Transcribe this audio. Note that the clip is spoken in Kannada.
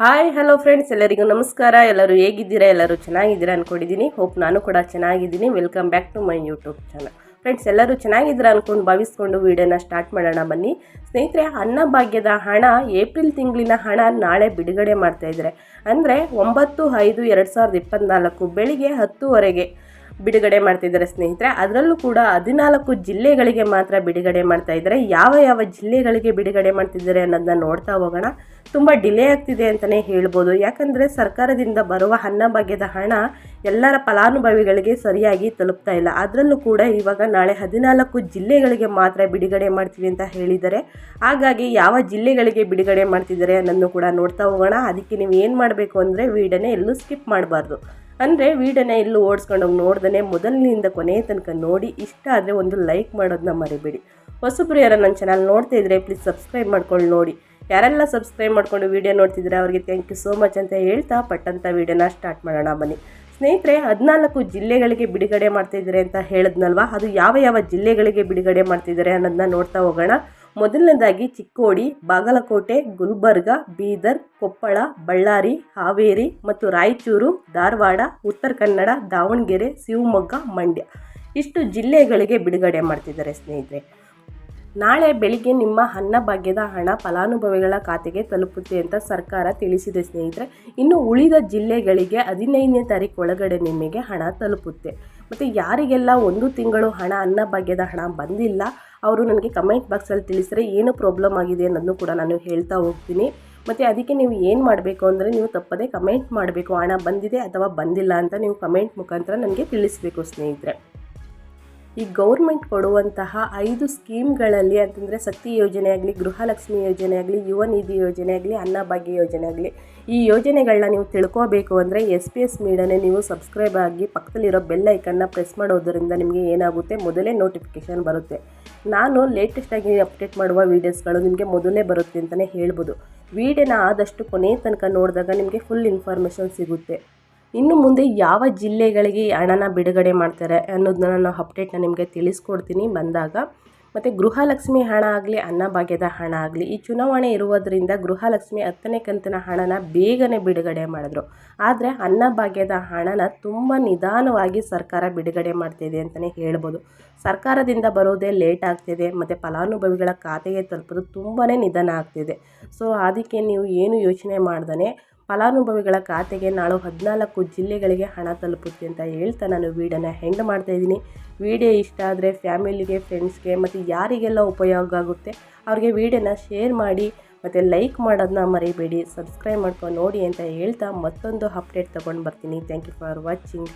ಹಾಯ್ ಹಲೋ ಫ್ರೆಂಡ್ಸ್ ಎಲ್ಲರಿಗೂ ನಮಸ್ಕಾರ. ಎಲ್ಲರೂ ಹೇಗಿದ್ದೀರಾ? ಎಲ್ಲರೂ ಚೆನ್ನಾಗಿದ್ದೀರಾ ಅಂದ್ಕೊಂಡಿದ್ದೀನಿ ಹೋಪ್ ನಾನು ಕೂಡ ಚೆನ್ನಾಗಿದ್ದೀನಿ. Welcome back to my YouTube channel friends ಎಲ್ಲರೂ ಚೆನ್ನಾಗಿದ್ದೀರಾ ಅಂದ್ಕೊಂಡು ಭಾವಿಸ್ಕೊಂಡು ವಿಡಿಯೋನ ಸ್ಟಾರ್ಟ್ ಮಾಡೋಣ ಬನ್ನಿ. ಸ್ನೇಹಿತರೆ ಅನ್ನಭಾಗ್ಯದ ಹಣ ಏಪ್ರಿಲ್ ತಿಂಗಳಿನ ಹಣ ನಾಳೆ ಬಿಡುಗಡೆ ಮಾಡ್ತಾ ಇದ್ದಾರೆ. ಅಂದರೆ ಒಂಬತ್ತು ಐದು ಎರಡು ಸಾವಿರದ ಇಪ್ಪತ್ತ್ನಾಲ್ಕು ಬೆಳಿಗ್ಗೆ ಹತ್ತುವರೆಗೆ ಬಿಡುಗಡೆ ಮಾಡ್ತಿದ್ದಾರೆ ಸ್ನೇಹಿತರೆ. ಅದರಲ್ಲೂ ಕೂಡ ಹದಿನಾಲ್ಕು ಜಿಲ್ಲೆಗಳಿಗೆ ಮಾತ್ರ ಬಿಡುಗಡೆ ಮಾಡ್ತಾ ಇದ್ದಾರೆ. ಯಾವ ಯಾವ ಜಿಲ್ಲೆಗಳಿಗೆ ಬಿಡುಗಡೆ ಮಾಡ್ತಿದ್ದಾರೆ ಅನ್ನೋದನ್ನ ನೋಡ್ತಾ ಹೋಗೋಣ. ತುಂಬ ಡಿಲೇ ಆಗ್ತಿದೆ ಅಂತಲೇ ಹೇಳ್ಬೋದು. ಯಾಕಂದರೆ ಸರ್ಕಾರದಿಂದ ಬರುವ ಅನ್ನಭಾಗ್ಯದ ಹಣ ಎಲ್ಲರ ಫಲಾನುಭವಿಗಳಿಗೆ ಸರಿಯಾಗಿ ತಲುಪ್ತಾ ಇಲ್ಲ. ಅದರಲ್ಲೂ ಕೂಡ ಇವಾಗ ನಾಳೆ ಹದಿನಾಲ್ಕು ಜಿಲ್ಲೆಗಳಿಗೆ ಮಾತ್ರ ಬಿಡುಗಡೆ ಮಾಡ್ತೀವಿ ಅಂತ ಹೇಳಿದ್ದಾರೆ. ಹಾಗಾಗಿ ಯಾವ ಜಿಲ್ಲೆಗಳಿಗೆ ಬಿಡುಗಡೆ ಮಾಡ್ತಿದ್ದಾರೆ ಅನ್ನೋದನ್ನು ಕೂಡ ನೋಡ್ತಾ ಹೋಗೋಣ. ಅದಕ್ಕೆ ನೀವು ಏನು ಮಾಡಬೇಕು ಅಂದರೆ ವೀಡನ್ನೇ ಎಲ್ಲೂ ಸ್ಕಿಪ್ ಮಾಡಬಾರ್ದು. ಅಂದರೆ ವೀಡಿಯೋನ ಎಲ್ಲೂ ಓಡಿಸ್ಕೊಂಡು ಹೋಗಿ ನೋಡ್ದೇ ಮೊದಲಿನಿಂದ ಕೊನೆಯ ತನಕ ನೋಡಿ, ಇಷ್ಟ ಆದರೆ ಒಂದು ಲೈಕ್ ಮಾಡೋದನ್ನ ಮರಿಬೇಡಿ. ಹೊಸಬ್ರು ಯಾರು ನನ್ನ ಚಾನಲ್ ನೋಡ್ತಾ ಇದ್ದರೆ ಪ್ಲೀಸ್ ಸಬ್ಸ್ಕ್ರೈಬ್ ಮಾಡ್ಕೊಂಡು ನೋಡಿ. ಯಾರೆಲ್ಲ ಸಬ್ಸ್ಕ್ರೈಬ್ ಮಾಡಿಕೊಂಡು ವೀಡಿಯೋ ನೋಡ್ತಿದ್ರೆ ಅವರಿಗೆ ಥ್ಯಾಂಕ್ ಯು ಸೋ ಮಚ್ ಅಂತ ಹೇಳ್ತಾ ಪಟ್ಟಂಥ ವೀಡಿಯೋನ ಸ್ಟಾರ್ಟ್ ಮಾಡೋಣ ಬನ್ನಿ. ಸ್ನೇಹಿತರೆ, ಹದಿನಾಲ್ಕು ಜಿಲ್ಲೆಗಳಿಗೆ ಬಿಡುಗಡೆ ಮಾಡ್ತಿದ್ದಾರೆ ಅಂತ ಹೇಳಿದ್ನಲ್ವಾ? ಅದು ಯಾವ ಯಾವ ಜಿಲ್ಲೆಗಳಿಗೆ ಬಿಡುಗಡೆ ಮಾಡ್ತಿದ್ದಾರೆ ಅನ್ನೋದನ್ನ ನೋಡ್ತಾ ಹೋಗೋಣ. ಮೊದಲನೇದಾಗಿ ಚಿಕ್ಕೋಡಿ, ಬಾಗಲಕೋಟೆ, ಗುಲ್ಬರ್ಗ, ಬೀದರ್, ಕೊಪ್ಪಳ, ಬಳ್ಳಾರಿ, ಹಾವೇರಿ ಮತ್ತು ರಾಯಚೂರು, ಧಾರವಾಡ, ಉತ್ತರ ಕನ್ನಡ, ದಾವಣಗೆರೆ, ಶಿವಮೊಗ್ಗ, ಮಂಡ್ಯ. ಇಷ್ಟು ಜಿಲ್ಲೆಗಳಿಗೆ ಬಿಡುಗಡೆ ಮಾಡ್ತಿದ್ದಾರೆ ಸ್ನೇಹಿತರೆ. ನಾಳೆ ಬೆಳಿಗ್ಗೆ ನಿಮ್ಮ ಅನ್ನಭಾಗ್ಯದ ಹಣ ಫಲಾನುಭವಿಗಳ ಖಾತೆಗೆ ತಲುಪುತ್ತೆ ಅಂತ ಸರ್ಕಾರ ತಿಳಿಸಿದೆ ಸ್ನೇಹಿತರೆ. ಇನ್ನು ಉಳಿದ ಜಿಲ್ಲೆಗಳಿಗೆ ಹದಿನೈದನೇ ತಾರೀಕು ಒಳಗಡೆ ನಿಮಗೆ ಹಣ ತಲುಪುತ್ತೆ. ಮತ್ತು ಯಾರಿಗೆಲ್ಲ ಒಂದು ತಿಂಗಳು ಹಣ ಅನ್ನಭಾಗ್ಯದ ಹಣ ಬಂದಿಲ್ಲ ಅವರು ನನಗೆ ಕಮೆಂಟ್ ಬಾಕ್ಸಲ್ಲಿ ತಿಳಿಸಿದ್ರೆ ಏನು ಪ್ರಾಬ್ಲಮ್ ಆಗಿದೆ ಅನ್ನೋದನ್ನು ಕೂಡ ನಾನು ಹೇಳ್ತಾ ಹೋಗ್ತೀನಿ. ಮತ್ತು ಅದಕ್ಕೆ ನೀವು ಏನು ಮಾಡಬೇಕು ಅಂದರೆ ನೀವು ತಪ್ಪದೇ ಕಮೆಂಟ್ ಮಾಡಬೇಕು. ಹಣ ಬಂದಿದೆ ಅಥವಾ ಬಂದಿಲ್ಲ ಅಂತ ನೀವು ಕಮೆಂಟ್ ಮುಖಾಂತರ ನನಗೆ ತಿಳಿಸಬೇಕು ಸ್ನೇಹಿತರೆ. ಈ ಗೌರ್ಮೆಂಟ್ ಕೊಡುವಂತಹ ಐದು ಸ್ಕೀಮ್ಗಳಲ್ಲಿ ಅಂತಂದರೆ ಶಕ್ತಿ ಯೋಜನೆ ಆಗಲಿ, ಗೃಹಲಕ್ಷ್ಮಿ ಯೋಜನೆ ಆಗಲಿ, ಯುವ ನಿಧಿ ಯೋಜನೆ ಆಗಲಿ ಅನ್ನಭಾಗ್ಯ ಯೋಜನೆ ಆಗಲಿ, ಈ ಯೋಜನೆಗಳನ್ನ ನೀವು ತಿಳ್ಕೋಬೇಕು ಅಂದರೆ ಎಸ್ ಪಿ ಎಸ್ ಮೀಡನೆ ನೀವು ಸಬ್ಸ್ಕ್ರೈಬ್ ಆಗಿ ಪಕ್ಕದಲ್ಲಿರೋ ಬೆಲ್ ಐಕನ್ನ ಪ್ರೆಸ್ ಮಾಡೋದರಿಂದ ನಿಮಗೆ ಏನಾಗುತ್ತೆ? ಮೊದಲೇ ನೋಟಿಫಿಕೇಷನ್ ಬರುತ್ತೆ. ನಾನು ಲೇಟೆಸ್ಟಾಗಿ ಅಪ್ಡೇಟ್ ಮಾಡುವ ವೀಡಿಯೋಸ್ಗಳು ನಿಮಗೆ ಮೊದಲೇ ಬರುತ್ತೆ ಅಂತಲೇ ಹೇಳ್ಬೋದು. ವೀಡಿಯೋನ ಆದಷ್ಟು ಕೊನೆಯ ತನಕ ನೋಡಿದಾಗ ನಿಮಗೆ ಫುಲ್ ಇನ್ಫಾರ್ಮೇಷನ್ ಸಿಗುತ್ತೆ. ಇನ್ನು ಮುಂದೆ ಯಾವ ಜಿಲ್ಲೆಗಳಿಗೆ ಹಣನ ಬಿಡುಗಡೆ ಮಾಡ್ತಾರೆ ಅನ್ನೋದನ್ನ ನಾನು ಅಪ್ಡೇಟ್ನ ನಿಮಗೆ ತಿಳಿಸ್ಕೊಡ್ತೀನಿ ಬಂದಾಗ. ಮತ್ತು ಗೃಹಲಕ್ಷ್ಮಿ ಹಣ ಆಗಲಿ ಅನ್ನಭಾಗ್ಯದ ಹಣ ಆಗಲಿ, ಈ ಚುನಾವಣೆ ಇರುವುದರಿಂದ ಗೃಹಲಕ್ಷ್ಮಿ ಹತ್ತನೇ ಕಂತಿನ ಹಣನ ಬೇಗನೆ ಬಿಡುಗಡೆ ಮಾಡಿದ್ರು. ಆದರೆ ಅನ್ನಭಾಗ್ಯದ ಹಣನ ತುಂಬ ನಿಧಾನವಾಗಿ ಸರ್ಕಾರ ಬಿಡುಗಡೆ ಮಾಡ್ತಿದೆ ಅಂತಲೇ ಹೇಳ್ಬೋದು. ಸರ್ಕಾರದಿಂದ ಬರೋದೇ ಲೇಟ್ ಆಗ್ತಿದೆ, ಮತ್ತು ಫಲಾನುಭವಿಗಳ ಖಾತೆಗೆ ತಲುಪೋದು ತುಂಬಾ ನಿಧಾನ ಆಗ್ತಿದೆ. ಸೊ ಅದಕ್ಕೆ ನೀವು ಏನು ಯೋಚನೆ ಮಾಡ್ದೇ ಫಲಾನುಭವಿಗಳ ಖಾತೆಗೆ ನಾಳು ಹದಿನಾಲ್ಕು ಜಿಲ್ಲೆಗಳಿಗೆ ಹಣ ತಲುಪುತ್ತೆ ಅಂತ ಹೇಳ್ತಾ ನಾನು ವೀಡಿಯೋನ ಹೆಂಡ್ ಮಾಡ್ತಾಯಿದ್ದೀನಿ ವೀಡಿಯೋ ಇಷ್ಟ ಆದರೆ ಫ್ಯಾಮಿಲಿಗೆ ಫ್ರೆಂಡ್ಸ್ಗೆ ಮತ್ತು ಯಾರಿಗೆಲ್ಲ ಉಪಯೋಗ ಆಗುತ್ತೆ ಅವ್ರಿಗೆ ವೀಡಿಯೋನ ಶೇರ್ ಮಾಡಿ ಮತ್ತು ಲೈಕ್ ಮಾಡೋದನ್ನ ಮರಿಬೇಡಿ ಸಬ್ಸ್ಕ್ರೈಬ್ ಮಾಡ್ಕೊಂಡು ನೋಡಿ ಅಂತ ಹೇಳ್ತಾ ಮತ್ತೊಂದು ಅಪ್ಡೇಟ್ ತೊಗೊಂಡು ಬರ್ತೀನಿ. Thank you for watching